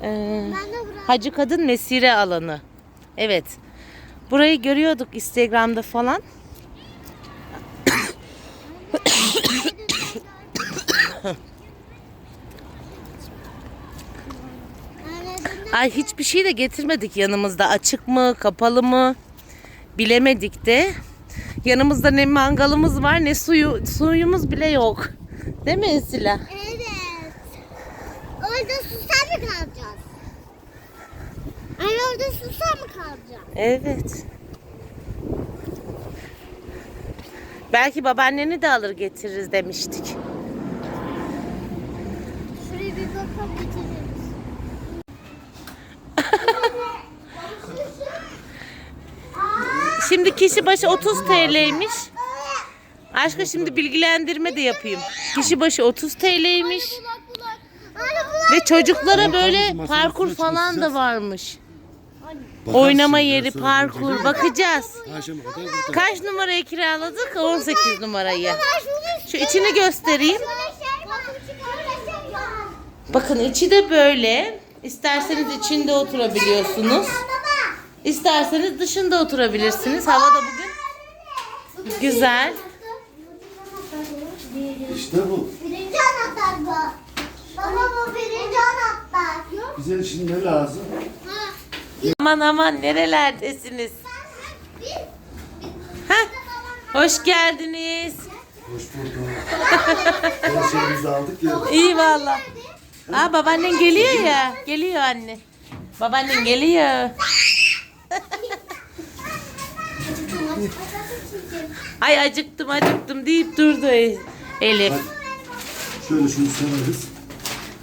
Buraya. Hacı Kadın Mesire alanı. Evet. Burayı görüyorduk Instagram'da falan. Ay hiçbir şey de getirmedik yanımızda. Açık mı, kapalı mı bilemedik de. Yanımızda ne mangalımız var ne suyu suyumuz bile yok. Değil mi Esila? Evet. Orada susar mı kalacağız? Anne orada susar mı kalacağız? Evet. Belki babaanneni de alır getiririz demiştik. Şuraya bir bakalım getiririz. Şimdi kişi başı 30 TL'ymiş. Aşkım şimdi bilgilendirme de yapayım. Kişi başı 30 TL'ymiş. Ve çocuklara böyle parkur falan da varmış. Oynama yeri, parkur bakacağız. Akşama kadar burada. Kaç numarayı kiraladık? 18 numarayı. Şu içini göstereyim. Bakın içi de böyle. İsterseniz içinde oturabiliyorsunuz. İsterseniz dışında oturabilirsiniz. Hava da bugün güzel. İşte bu. Birinci anahtar bu. Baba bu birinci anahtar. Bize şimdi ne lazım? Aman aman nerelerdesiniz? Heh, hoş geldiniz. Hoş bulduk. Her şeyimizi aldık ya. İyi valla. Aa babaannen geliyor ya. Geliyor anne. Babaannen geliyor. Ay acıktım acıktım deyip durdu Elif. Şöyle şunu sararız.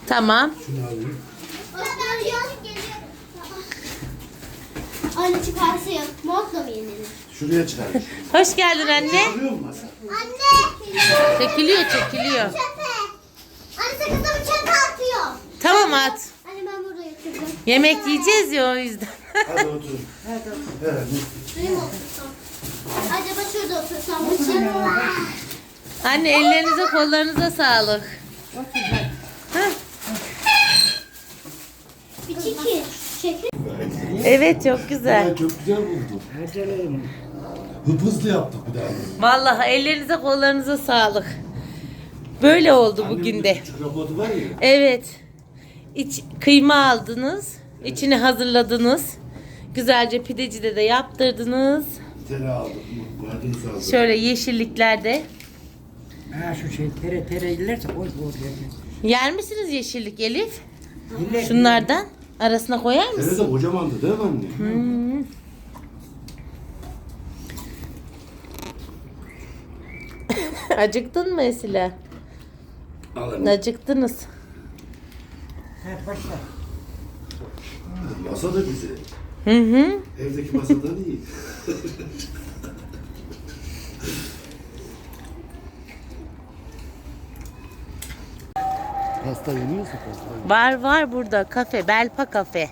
Tamam. Şunu alayım. Anne çıkarsa yok. Montla mı yenilir? Şuraya çıkar. Hoş geldin anne. Alıyor mu masa? Anne. Çekiliyor çekiliyor. Çöpe. Anne sakızımı çöpe atıyor. Tamam at. Anne ben burada yatırdım. Yemek yiyeceğiz ya o yüzden. Hadi oturun. Evet. Şuraya mı otursam? Acaba şurada otursam mı? Anne ellerinize kollarınıza sağlık. Heh. Bir çekil. Çekil. Evet çok güzel. Ben çok güzel buldum. Hıp hızlı yaptık bir daha. Vallahi ellerinize kollarınıza sağlık. Böyle oldu bugün de. Küçük robotu var ya. Evet. İç, kıyma aldınız. içini hazırladınız. Güzelce pidecide de yaptırdınız. Tere aldık. Maydanoz aldık. Şöyle yeşilliklerde. Ha şu şey tere tere illerse koy koy yerine. Yer misiniz yeşillik Elif? Şunlardan arasına koyar mısın? de kocamandı değil mi anne? Acıktın mı Esila? Al anne. Acıktınız. Ha başla. Masa da güzel. Hı hı. Evdeki masadan iyi. Pasta yemiyorsa pasta. Var var burada kafe, Belpa kafe.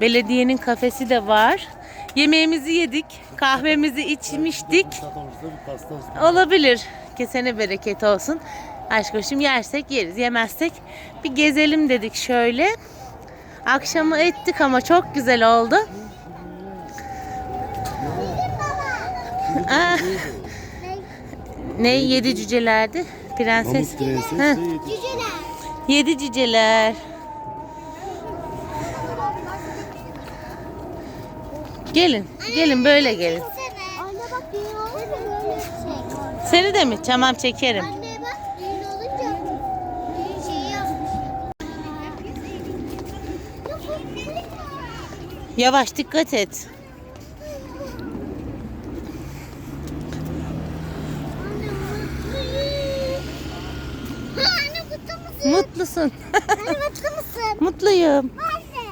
Belediyenin kafesi de var. Yemeğimizi yedik, kahvemizi içmiştik. Olabilir. Kesene bereket olsun. Aşkoşum yersek yeriz, yemezsek bir gezelim dedik şöyle. Akşamı ettik ama çok güzel oldu. Aa, ne yedi cücelerdi? Prenses. Prenses. Cüceler. Yedi cüceler. Gelin, gelin böyle gelin. Anne bak şey. Seni de mi? Tamam çekerim. Anne bak düğün olunca düğün şeyi yapmış. Yavaş dikkat et. Ha anne mutlu musun? Mutlusun. Anne mutlu musun? Mutluyum. Anne.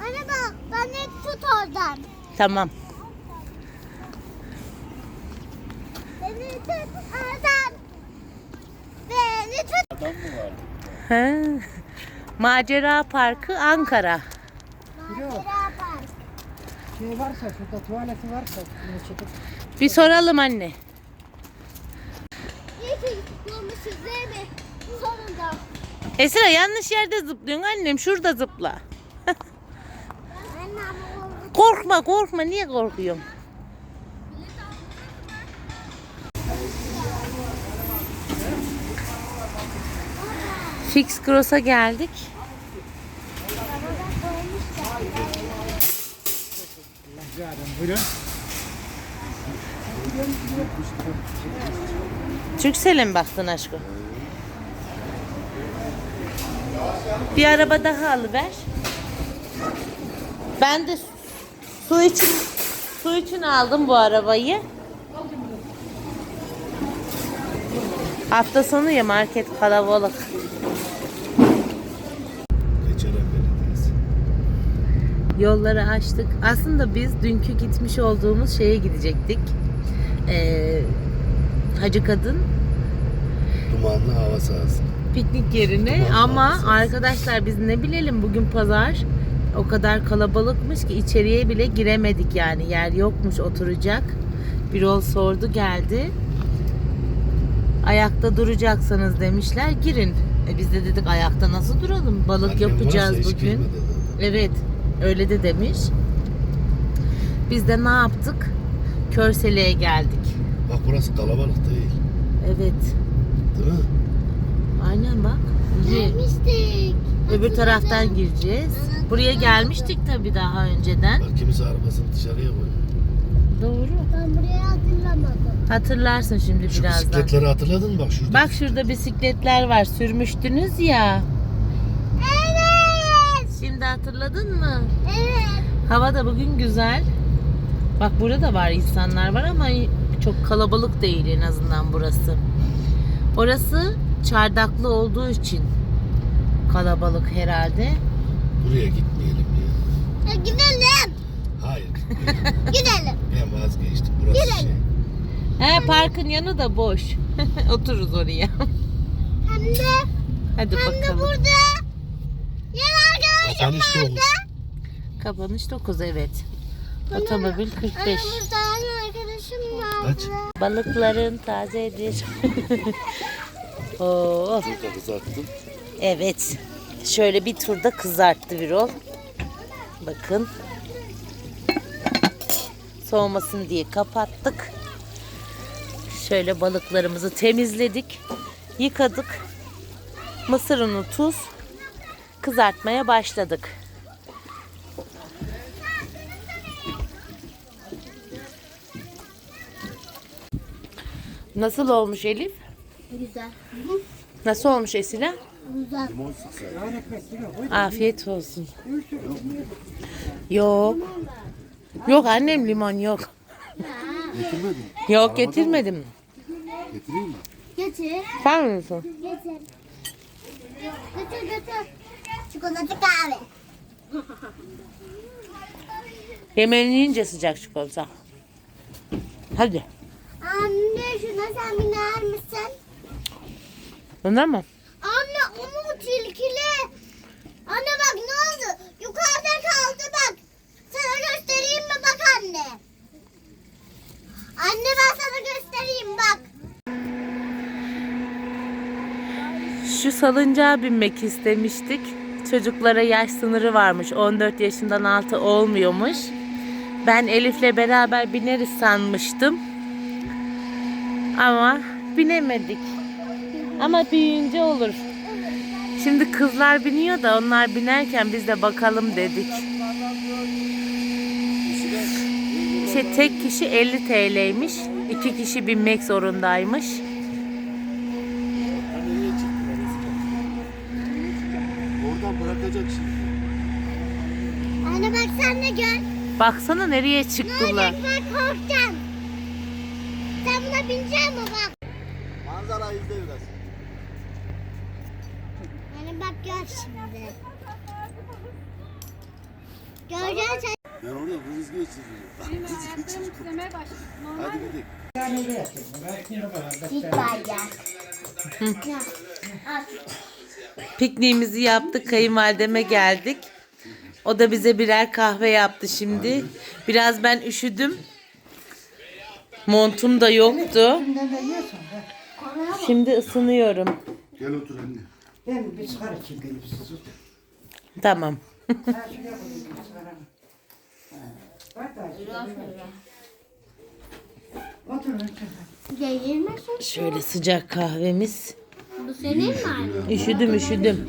Anne bak beni tut oradan. Tamam. Beni tut oradan. Beni tut. Ha. Macera Parkı Ankara. Beraber. Şey varsa şurada tuvaleti varsa Bir soralım anne. İyi ki bulmuşuz değil mi? Sonunda. Esra yanlış yerde zıplıyorsun annem. Şurada zıpla. Korkma korkma. Niye korkuyorsun? Fix Cross'a geldik. Türksel'e mi baktın aşkım? Bir araba daha alıver. Ben de su için su için aldım bu arabayı. Hafta sonu ya market kalabalık. Yolları açtık. Aslında biz dünkü gitmiş olduğumuz şeye gidecektik. Ee, Hacı Kadın Dumanlı hava sahası. Piknik yerine ama arkadaşlar biz ne bilelim bugün pazar o kadar kalabalıkmış ki içeriye bile giremedik yani yer yokmuş oturacak. Bir yol sordu geldi. Ayakta duracaksanız demişler girin. E biz de dedik ayakta nasıl duralım? Balık Annem yapacağız bugün. Evet öyle de demiş. Biz de ne yaptık? Körsele'ye geldik. Bak burası kalabalık değil. Evet. Değil mi? Aynen bak. İyi. Gelmiştik. Öbür taraftan gireceğiz. Buraya gelmiştik tabii daha önceden. Bak kimisi arabasını dışarıya koyuyor. Doğru. Ben burayı hatırlamadım. Hatırlarsın şimdi Şu birazdan. bisikletleri hatırladın mı? Bak şurada. Bak şurada bisikletler var. Sürmüştünüz ya. Evet. Şimdi hatırladın mı? Evet. Hava da bugün güzel. Bak burada da var insanlar var ama çok kalabalık değil en azından burası. Orası çardaklı olduğu için kalabalık herhalde. Buraya gitmeyelim ya. Ya gidelim. Hayır. Gidelim. ben vazgeçtim. Burası şey. He parkın yanı da boş. Otururuz oraya. Hem de Hadi hem de bakalım. burada yan arkadaşım Kapanış vardı. Kapanış 9 evet. Otomobil 45. Anne burada yan arkadaşım vardı. Balıkların tazedir. Oo, Burada kızarttım. evet. Şöyle bir turda kızarttı Birol. Bakın. Soğumasın diye kapattık. Şöyle balıklarımızı temizledik. Yıkadık. Mısır unu, tuz. Kızartmaya başladık. Nasıl olmuş Elif? Güzel. Nasıl olmuş Esila? Güzel. Afiyet olsun. Yok. Yok annem limon yok. Getirmedin. Yok getirmedim. Getireyim mi? Getir. Sen misin? Getir. Götür götür. Çikolata kahve. Yemeğini yiyince sıcak çikolata. Hadi. Anne şuna sen biner misin? Bunlar mı? Anne onu tilkili. Anne bak ne oldu? Yukarıda kaldı bak. Sana göstereyim mi bak anne. Anne ben sana göstereyim bak. Şu salıncağa binmek istemiştik. Çocuklara yaş sınırı varmış. 14 yaşından altı olmuyormuş. Ben Elif'le beraber bineriz sanmıştım. Ama binemedik. Ama büyüyünce olur. Şimdi kızlar biniyor da onlar binerken biz de bakalım dedik. Şey, tek kişi 50 TL'ymiş. İki kişi binmek zorundaymış. Oradan bırakacak şimdi. Anne bak sen de gör. Baksana nereye Ne çıktılar. olacak ben korkacağım. Sen buna bineceksin mi bak. Manzara izle biraz. Anne bak gör şimdi. Göreceksin sen. Ben oraya. Hadi gidelim. Git bayacak. Pikniğimizi yaptık. Kayınvalideme geldik. O da bize birer kahve yaptı şimdi. Biraz ben üşüdüm. Montum da yoktu. Şimdi ısınıyorum. Gel otur anne. Ben bir sigara gelip sus. Tamam. Ha şuraya koyayım bir sigara. Bak da. Şöyle sıcak kahvemiz. Bu senin mi anne? Üşüdüm üşüdüm.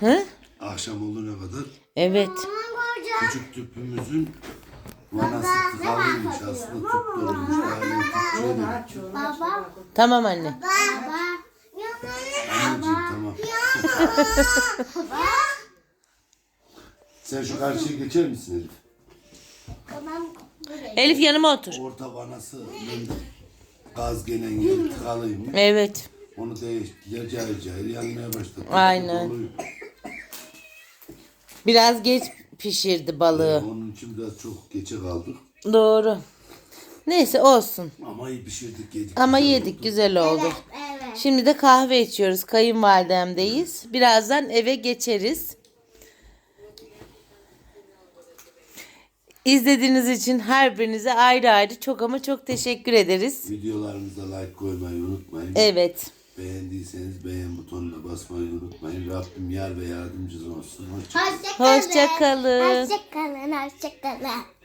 Hı? Akşam olana kadar Evet. küçük tüpümüzün vanası tıkalıymış aslında tüp dolmuş. Yani tüp Aç. Tamam anne. Baba. Sen şu karşıya geçer misin Elif? Tamam. Buraya. Elif yanıma otur. Orta vanası gaz gelen yeri tıkalıymış. Evet. Onu değiştiler cayır cayır yanmaya başladı. Aynen. Doluyor. Biraz geç pişirdi balığı. Onun için biraz çok geçe kaldık. Doğru. Neyse olsun. Ama iyi pişirdik yedik. Ama Güzel yedik oldu. güzel oldu. Evet. Şimdi de kahve içiyoruz. Kayınvalidemdeyiz. Birazdan eve geçeriz. İzlediğiniz için her birinize ayrı ayrı çok ama çok teşekkür ederiz. Videolarımıza like koymayı unutmayın. Evet. Beğendiyseniz beğen butonuna basmayı unutmayın. Rabbim yar ve yardımcınız olsun. Hoşçakalın. Hoşça kalın. Hoşça kalın.